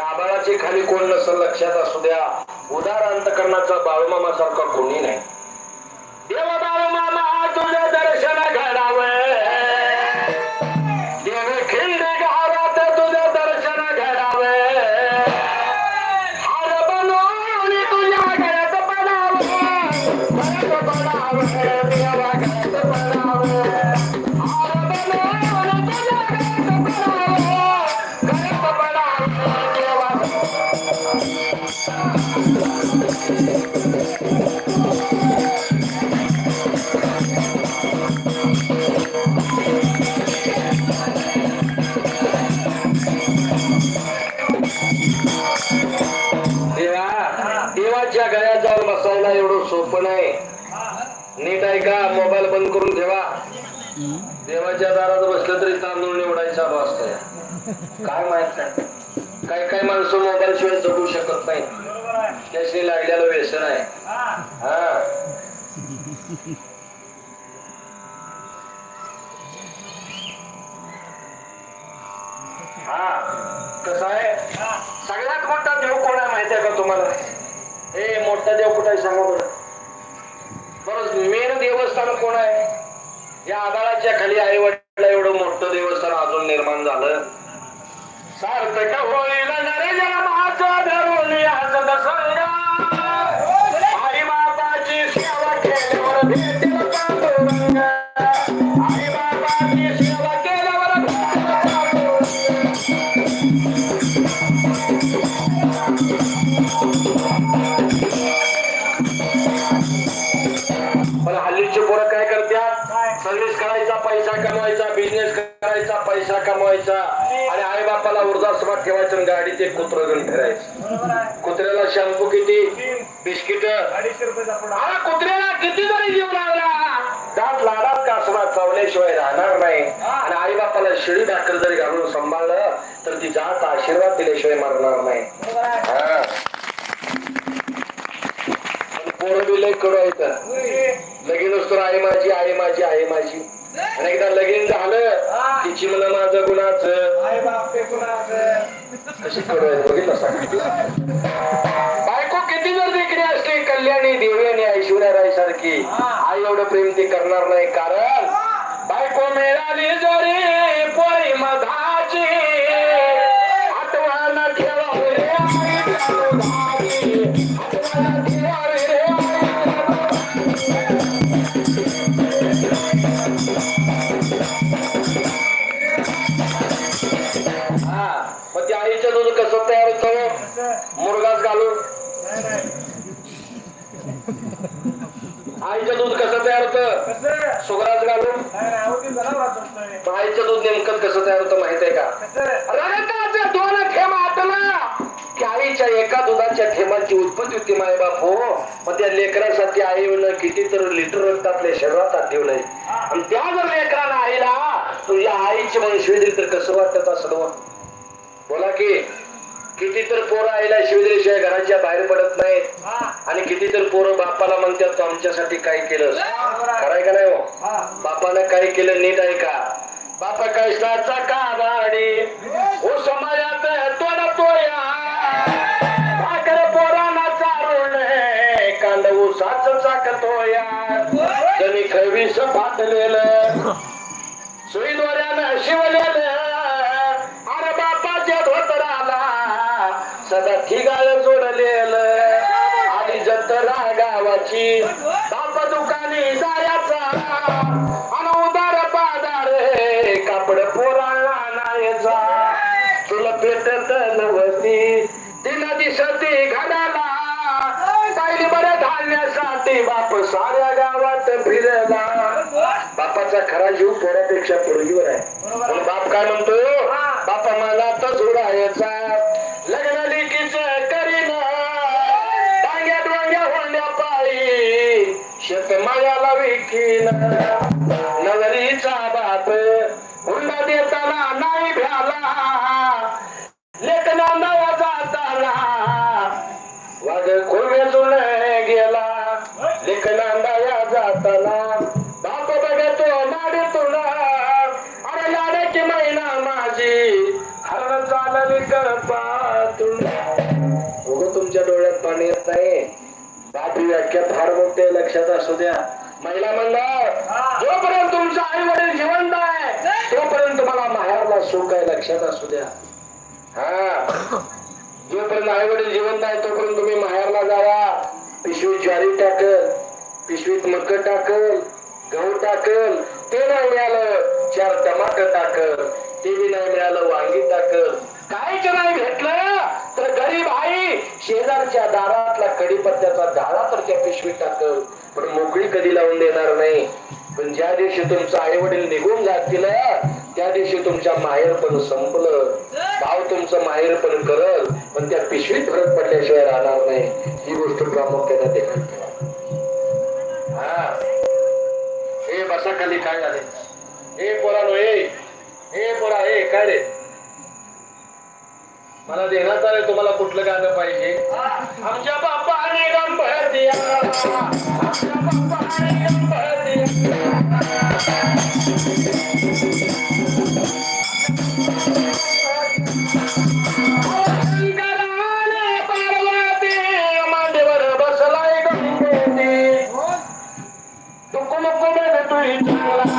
त्या आबाळाची खाली कोण नसल लक्षात असू द्या. उदार अंतकरणाचा बाळूमामा सारखा कोणी नाही. देवा बाळूमामा तुझे दर्शन घडावे. देव खिंड गावात तुझे दर्शन घडावे. हार बनवून तुझ्या गळ्यात पडावं. हार सोपं नाही. नीट आहे का मोबाईल बंद करून ठेवा. देवाच्या दारात बसलं तरी तांदूळ निवडायचा असतंय काय माहीत नाही. काही काही माणसं मोबाईल शिवाय जगू शकत नाही त्याशी लागलेलं व्यसन आहे. हा. हा. कसं आहे? सगळ्यात मोठा देव कोण आहे माहिती आहे का तुम्हाला? हे मोठा देव कुठे सांगा बरं. बरं मेन देवस्थान कोण आहे? या आदाळाच्या खाली आई वडिला एवढं मोठं देवस्थान अजून निर्माण झालं. सार्थक होईल नरे जन्माचा धरून याच दसंगा आई बाबाची सेवा केल्यावर भेटेल पांडुरंग. आई सेवा केल्यावर भेटेल पांडुरंग. पैसा कमवायचा आणि आई बापाला वृद्धाश्रमात ठेवायचं आणि गाडीत एक कुत्र घेऊन फिरायचं. कुत्र्याला शॅम्पू किती? बिस्किट. कुत्र्याला किती जरी जीव लागला. दात लाडात कासरा चावल्याशिवाय राहणार नाही. आणि आई बापाला शिडी भाकर जरी घालून सांभाळलं तर ती जात आशीर्वाद दिल्याशिवाय मरणार नाही. हा. पोरं बी लय कडू आहेत. लगीन असतो आई माझी आई माझी आई माझी. आणि एकदा लगीन झालं तिची मला माझं गुणाचं. कशी बायको किती जर देखणी असली कल्याणी देवी आणि ऐश्वर्या राय सारखी. आई एवढं प्रेम ती करणार नाही कारण बायको मिळाली जरी पोळी मधाची. आठवण ठेवावी मग त्या आईचं दूध कसं तयार होतं हो. मुरगाच घालून. आईचं दूध कसं तयार होतं? सुगराज घालून. आईचं दूध नेमकं कसं तयार होतं माहीत आहे का? रगताचे दोन थेंब आटला. की आईच्या एका दुधाच्या थेंबाची उत्पत्ती होती माय बाप हो. मग त्या लेकरासाठी आईनं किती तर लिटर रक्तातल्या शरीरात ठेवलंय. आणि त्या जर लेकरानं आईला तुझ्या आईची वंशवे दिली तर कसं वाटत असं बोला की किती तर पोरं आईला शिवदिल्याशिवाय घराच्या बाहेर पडत नाहीत. हा. आणि किती तर पोरं बापाला म्हणतात तू आमच्यासाठी काय केलं खरंय का नाही हो? हा. बापानं काय केलं नीट आहे का? बापा कैसाचा का गाडी ओ समाजात तोडा तोया भाकर पोरांना चारून कांद उसाच चाकतोया जणी खवीस फाटलेलं शिवलेलं. सदा ठिगाळ जोडलेलं आधी जत्रा गावाची बाप दुकानी जायचा आणि उदार पादार कापड पोराला नायचा तुला पेटत नवती तिला दिसती घडाला काही बरं धान्यासाठी बाप साऱ्या गावात फिरला. बापाचा खरा जीव पोरापेक्षा पोरगीवर आहे. बाप काय म्हणतो? बापा मला तर जोडायचा. शेतमायाला विकीन नवरीचा बाप हुंडा देताना नाही भ्याला. लेखना नवा जाताना. वाज खोवेजून गेला. लेखना नया जाताना. बाप बघतो माडी तुला अरे लाडकी महिना माझी हरण चालली करपा तुला तुमच्या डोळ्यात पाणी येत आहे बापी लक्षात असू द्या. महिला मंडळ जोपर्यंत तुमचं आई वडील जिवंत आहे तोपर्यंत तुम्हाला माहेरला सुख आहे लक्षात असू द्या. हा. जोपर्यंत आई वडील जिवंत आहे तोपर्यंत तुम्ही माहेरला जावा. पिशवीत ज्वारी टाकल पिशवीत मक टाकल गहू टाकल ते नाही मिळालं चार टमाटर टाकल ते बी नाही मिळालं वांगी टाकल. काहीच नाही भेटलं. तर गरीब आई शेजारच्या दारातला कडीपत्त्याचा झाडा तर त्या पिशवीत टाकल. पण मोकळी कधी लावून देणार नाही. पण ज्या दिवशी तुमचं आई वडील निघून जातील त्या दिवशी तुमच्या माहेरपण संपलं. भाव तुमचं माहेरपण करल पण त्या पिशवीत फरक पडल्याशिवाय राहणार नाही. ही गोष्ट प्रामुख्याने देखील हा. हे बसा खाली काय झाले? हे पोरानो हे. हे पोरा हे काय रे? मला देण्यात आहे तुम्हाला कुठलं गाणं पाहिजे? आमच्या बापाने गणपती आमच्या गणपती